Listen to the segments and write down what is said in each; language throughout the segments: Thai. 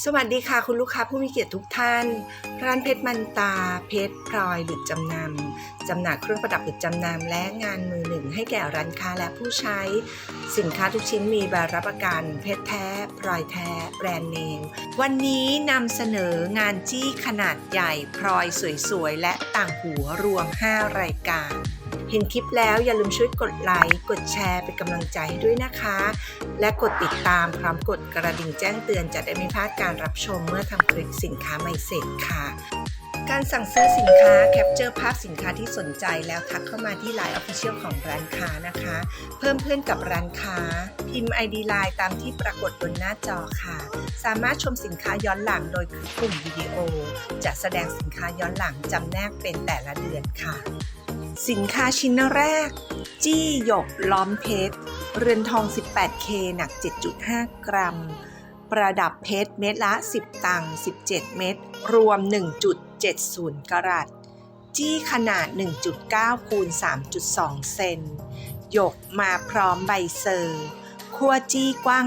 สวัสดีค่ะคุณลูกค้าผู้มีเกียรติทุกท่าน ร้านเพชรมันตา เพชรพลอยหรือจำนำจำหน่ายเครื่องประดับหรือจำนำและงานมือหนึ่งให้แก่ร้านค้าและผู้ใช้ สินค้าทุกชิ้นมีใบรับประกัน เพชรแท้พลอยแท้แบรนด์เนม วันนี้นำเสนองานจี้ขนาดใหญ่พลอยสวยๆ และต่างหัวรวม 5 รายการ เห็นคลิปแล้วอย่าลืมช่วยกดไลค์ กดแชร์เป็นกำลังใจให้ด้วยนะคะ และกดติดตามพร้อมกดกระดิ่งแจ้งเตือนจะได้ไม่พลาดการรับชมเมื่อทำคลิปสินค้าใหม่เสร็จค่ะการสั่งซื้อสินค้าแคปเจอร์ภาพสินค้าที่สนใจแล้วทักเข้ามาที่ Line Official ของร้านค้านะคะ เพิ่มเพื่อนกับร้านค้า พิมพ์ ID Line ตามที่ปรากฏบนหน้าจอค่ะ สามารถชมสินค้าย้อนหลังโดยคลิกปุ่มวิดีโอ จะแสดงสินค้าย้อนหลังจำแนกเป็นแต่ละเดือนค่ะ สินค้าชิ้นแรก จี้หยกล้อมเพชร เรือนทอง 18K หนัก 7.5 กรัม ประดับเพชรเม็ดละ 10 ตังค์17 เม็ดรวม 1.70 กรัตจี้ขนาด 1.9 คูณ 3.2 เซนหยกมาพร้อมใบเซอร์คั่วจี้กว้าง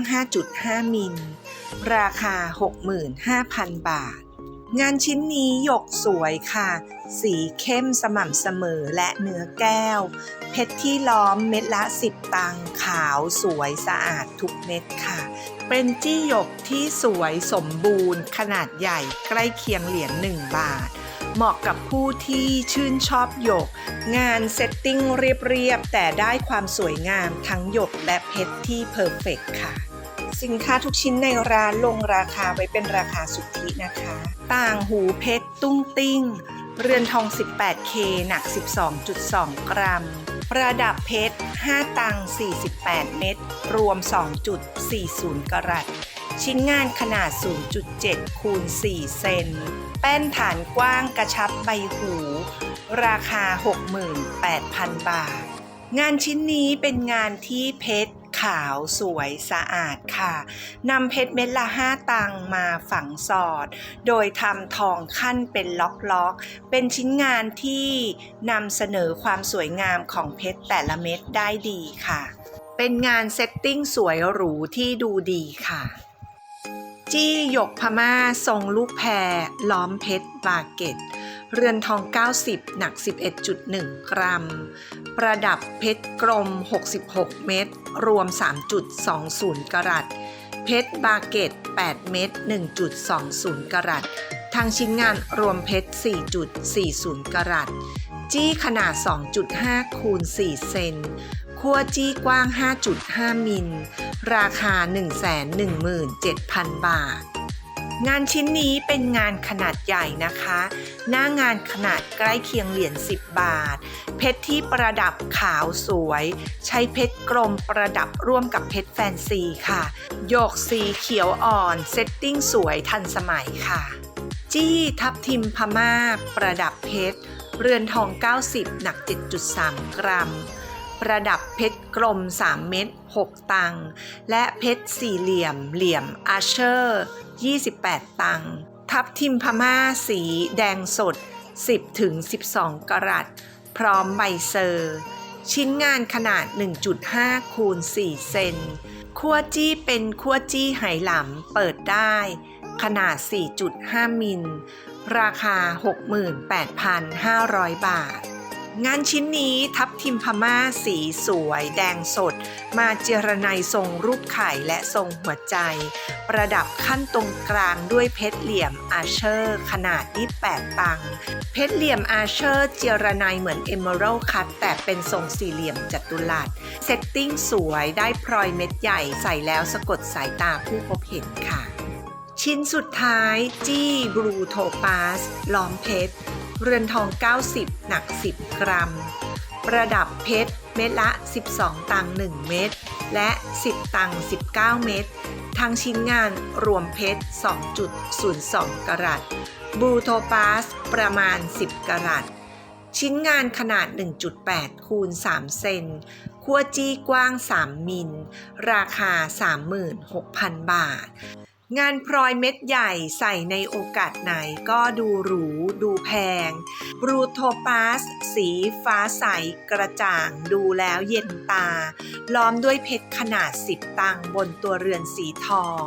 5.5 มิล ราคา 65,000 บาท งานชิ้นนี้หยกสวยค่ะ สีเข้มสม่ำเสมอและเนื้อแก้ว เพชรที่ล้อมเม็ดละ 10 ตังขาวสวยสะอาดทุกเม็ดค่ะ เป็นจี้หยกที่สวยสมบูรณ์ ขนาดใหญ่ใกล้เคียงเหรียญ1บาท เหมาะกับผู้ที่ชื่นชอบหยก งานเซตติ้งเรียบๆแต่ได้ความสวยงามทั้งหยกและเพชรที่เพอร์เฟกค่ะ สินค้าทุกชิ้นในร้านลงราคาไว้เป็นราคาสุทธินะคะ ต่างหูเพชรตุ้งติ้ง เรือนทอง 18K หนัก 12.2 กรัม ประดับเพชร 5 ตัง 48 เม็ด รวม 2.40 กรัต ชิ้นงานขนาด 0.7 คูณ 4 เซน แป้นฐานกว้างกระชับใบหู ราคา 68,000 บาท งานชิ้นนี้เป็นงานที่เพชร ขาวสวยสะอาดค่ะนำเพชรเม็ดละ5ตังมาฝังสอด โดยทำทองขั้นเป็นล็อกๆ เป็นชิ้นงานที่นำเสนอความสวยงามของเพชรแต่ละเม็ดได้ดีค่ะ เป็นงานเซตติ้งสวยหรูที่ดูดีค่ะ จี้หยกพม่าทรงลูกแพรล้อมเพชรบาเก็ต เรือนทอง 90 หนัก 11.1 กรัม ประดับเพชรกลม 66 เม็ด รวม 3.20 กรัต เพชรบาเกต 8 เม็ด 1.20 กรัต ทางชิ้นงานรวมเพชร 4.40 กรัต จี้ขนาด 2.5 คูณ 4 เซนคั่วจี้กว้าง 5.5 มิล ราคา 117,000 บาท งานชิ้นนี้เป็นงานขนาดใหญ่นะคะ หน้างานขนาดใกล้เคียงเหรียญ10 บาท เพชรที่ประดับขาวสวย ใช้เพชรกลมประดับร่วมกับเพชรแฟนซีค่ะ โยกสีเขียวอ่อน เซตติ้งสวยทันสมัยค่ะ จี้ทับทิมพม่า ประดับเพชร เรือนทอง 90 หนัก 7.3 กรัม ประดับเพชรกลม 3 เม็ด6 ตังค์และเพชรสี่เหลี่ยม เหลี่ยมอาเชอร์ 28 ตังค์ทับทิมพม่าสีแดงสด 10ถึง12 กรัต พร้อมใบเซอร์ ชิ้นงานขนาด 1.5 คูณ 4 เซนคั่วจี้เป็นคั่วจี้ไหหลำเปิดได้ ขนาด 4.5 มิล ราคา 68,500 บาท งานชิ้นนี้ทับทิมพม่าสีสวย แดงสด มาเจรไนทรงรูปไข่และทรงหัวใจ ประดับขั้นตรงกลางด้วยเพชรเหลี่ยมอาเชอร์ ขนาด 28 ตัง เพชรเหลี่ยมอาเชอร์เจรไนเหมือนเอมเมอรัลคัตแต่เป็นทรงสี่เหลี่ยมจัตุรัสเซตติ้งสวยได้พลอยเม็ดใหญ่ใส่แล้วสะกดสายตาผู้พบเห็นค่ะ ชิ้นสุดท้ายจี้บลูโทปาสล้อมเพชร เรือนทอง 90 หนัก 10 กรัม ประดับเพชรเม็ดละ 12 ตังค์1เม็ดและ 10 ตังค์19 เม็ดทั้งชิ้นงานรวมเพชร 2.02 กรัตบูโทปาส ประมาณ 10 กรัตชิ้นงานขนาด 1.8 คูณ 3 เซนคั่วจี้กว้าง 3 มิล ราคา 36,000 บาท งานพลอยเม็ดใหญ่ใส่ในโอกาสไหนก็ดูหรู ดูแพง บรูโทปาส สีฟ้าใสกระจ่างดูแล้วเย็นตา ล้อมด้วยเพชรขนาด10ตังบนตัวเรือนสีทอง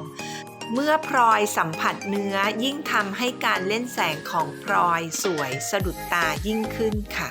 เมื่อพลอยสัมผัสเนื้อยิ่งทำให้การเล่นแสงของพลอยสวยสะดุดตายิ่งขึ้นค่ะ